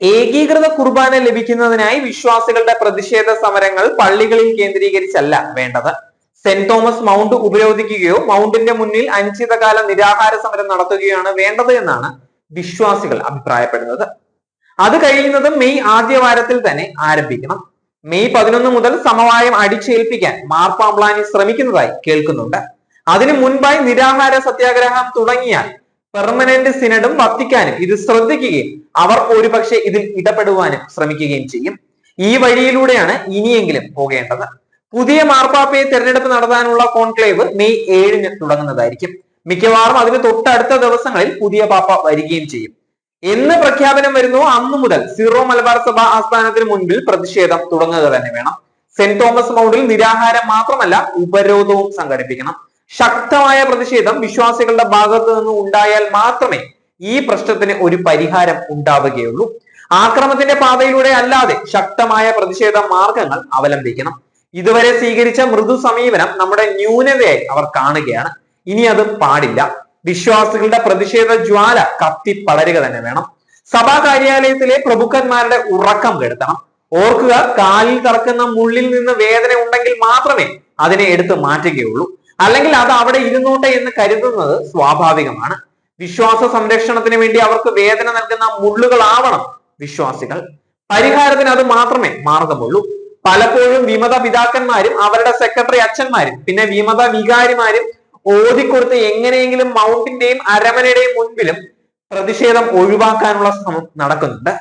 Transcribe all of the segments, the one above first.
ഏകീകൃത കുർബാന ലഭിക്കുന്നതിനായി വിശ്വാസികളുടെ പ്രതിഷേധ സമരങ്ങൾ പള്ളികളിൽ കേന്ദ്രീകരിച്ചല്ല വേണ്ടത്. സെന്റ് തോമസ് മൗണ്ട് ഉപരോധിക്കുകയോ മൗണ്ടിന്റെ മുന്നിൽ അനിശ്ചിതകാല നിരാഹാര സമരം നടത്തുകയാണ് വേണ്ടത് എന്നാണ് വിശ്വാസികൾ അഭിപ്രായപ്പെടുന്നത്. അത് കഴിയുന്നത് മെയ് ആദ്യ വാരത്തിൽ തന്നെ ആരംഭിക്കണം. മെയ് പതിനൊന്ന് മുതൽ സമവായം അടിച്ചേൽപ്പിക്കാൻ മാർപ്പാമ്പ്ലാനി ശ്രമിക്കുന്നതായി കേൾക്കുന്നുണ്ട്. അതിനു മുൻപായി നിരാഹാര സത്യാഗ്രഹം തുടങ്ങിയാൽ പെർമനന്റ് സിനഡും വത്തിക്കാനും ഇത് ശ്രദ്ധിക്കുകയും അവർ ഒരുപക്ഷെ ഇതിൽ ഇടപെടുവാനും ശ്രമിക്കുകയും ചെയ്യും. ഈ വഴിയിലൂടെയാണ് ഇനിയെങ്കിലും പോകേണ്ടത്. പുതിയ മാർപ്പാപ്പയെ തെരഞ്ഞെടുപ്പ് നടത്താനുള്ള കോൺക്ലേവ് മെയ് ഏഴിന് തുടങ്ങുന്നതായിരിക്കും. മിക്കവാറും അതിന് തൊട്ടടുത്ത ദിവസങ്ങളിൽ പുതിയ പാപ്പ വരികയും ചെയ്യും. എന്ന് പ്രഖ്യാപനം വരുന്നു അന്നു മുതൽ സിറോ മലബാർ സഭ ആസ്ഥാനത്തിന് മുൻപിൽ പ്രതിഷേധം തുടങ്ങുക തന്നെ വേണം. സെന്റ് തോമസ് മൗണ്ടിൽ നിരാഹാരം മാത്രമല്ല ഉപരോധവും സംഘടിപ്പിക്കണം. ശക്തമായ പ്രതിഷേധം വിശ്വാസികളുടെ ഭാഗത്തു നിന്ന് ഉണ്ടായാൽ മാത്രമേ ഈ പ്രശ്നത്തിന് ഒരു പരിഹാരം ഉണ്ടാവുകയുള്ളൂ. ആക്രമത്തിന്റെ പാതയിലൂടെ അല്ലാതെ ശക്തമായ പ്രതിഷേധ മാർഗങ്ങൾ അവലംബിക്കണം. ഇതുവരെ സ്വീകരിച്ച മൃദു സമീപനം നമ്മുടെ ന്യൂനതയായി അവർ കാണുകയാണ്. ഇനി അത് പാടില്ല. വിശ്വാസികളുടെ പ്രതിഷേധ ജ്വാല കത്തി പടരുക തന്നെ വേണം. സഭാ കാര്യാലയത്തിലെ പ്രഭുക്കന്മാരുടെ ഉറക്കം കെടുത്തണം. ഓർക്കുക കാലിൽ കറക്കുന്ന മുള്ളിൽ നിന്ന് വേദന ഉണ്ടെങ്കിൽ മാത്രമേ അതിനെ എടുത്ത് മാറ്റുകയുള്ളൂ. അല്ലെങ്കിൽ അത് അവിടെ ഇരുന്നോട്ടെ എന്ന് കരുതുന്നത് സ്വാഭാവികമാണ്. വിശ്വാസ സംരക്ഷണത്തിന് വേണ്ടി അവർക്ക് വേദന നൽകുന്ന മുള്ളുകളാവണം വിശ്വാസികൾ. പരിഹാരത്തിന് അത് മാത്രമേ മാർഗമുള്ളൂ. പലപ്പോഴും വിമത പിതാക്കന്മാരും അവരുടെ സെക്രട്ടറി അച്ഛന്മാരും പിന്നെ വിമത വികാരിമാരും ഓതിക്കൊടുത്ത് എങ്ങനെയെങ്കിലും മൗണ്ടിന്റെയും അരമനയുടെയും മുൻപിലും പ്രതിഷേധം ഒഴിവാക്കാനുള്ള ശ്രമം നടക്കുന്നുണ്ട്.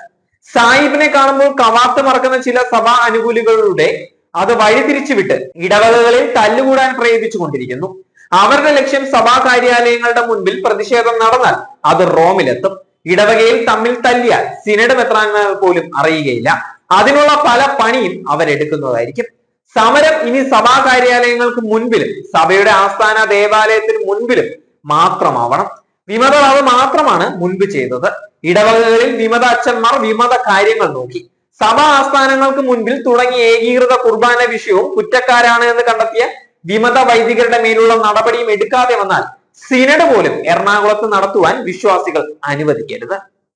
സായിബിനെ കാണുമ്പോൾ കവാത്ത് മറക്കുന്ന ചില സഭാ അനുകൂലികളുടെ അത് വഴിതിരിച്ചുവിട്ട് ഇടവകകളിൽ തല്ലുകൂടാൻ പ്രയത്നിച്ചു കൊണ്ടിരിക്കുന്നു അവരുടെ ലക്ഷ്യം സഭാ കാര്യാലയങ്ങളുടെ മുൻപിൽ പ്രതിഷേധം നടന്നാൽ അത് റോമിലെത്തും. ഇടവകയിൽ തമ്മിൽ തല്ലിയാൽ സിനഡ് മെത്രാങ്ങൾ പോലും അറിയുകയില്ല. അതിനുള്ള പല പണിയും അവരെടുക്കുന്നതായിരിക്കും. സമരം ഇനി സഭാ കാര്യാലയങ്ങൾക്ക് മുൻപിലും സഭയുടെ ആസ്ഥാന ദേവാലയത്തിന് മുൻപിലും മാത്രമാവണം. വിമത അത് മാത്രമാണ് മുൻപ് ചെയ്തത്. ഇടവകകളിൽ വിമത അച്ഛന്മാർ വിമത കാര്യങ്ങൾ നോക്കി. സഭാ ആസ്ഥാനങ്ങൾക്ക് മുൻപിൽ തുടങ്ങിയ ഏകീകൃത കുർബാന വിഷയവും കുറ്റക്കാരാണ് എന്ന് കണ്ടെത്തിയ വിമത വൈദികരുടെ മേലുള്ള നടപടിയും എടുക്കാതെ വന്നാൽ സിനഡ് പോലും എറണാകുളത്ത് നടത്തുവാൻ വിശ്വാസികൾ അനുവദിക്കരുത്.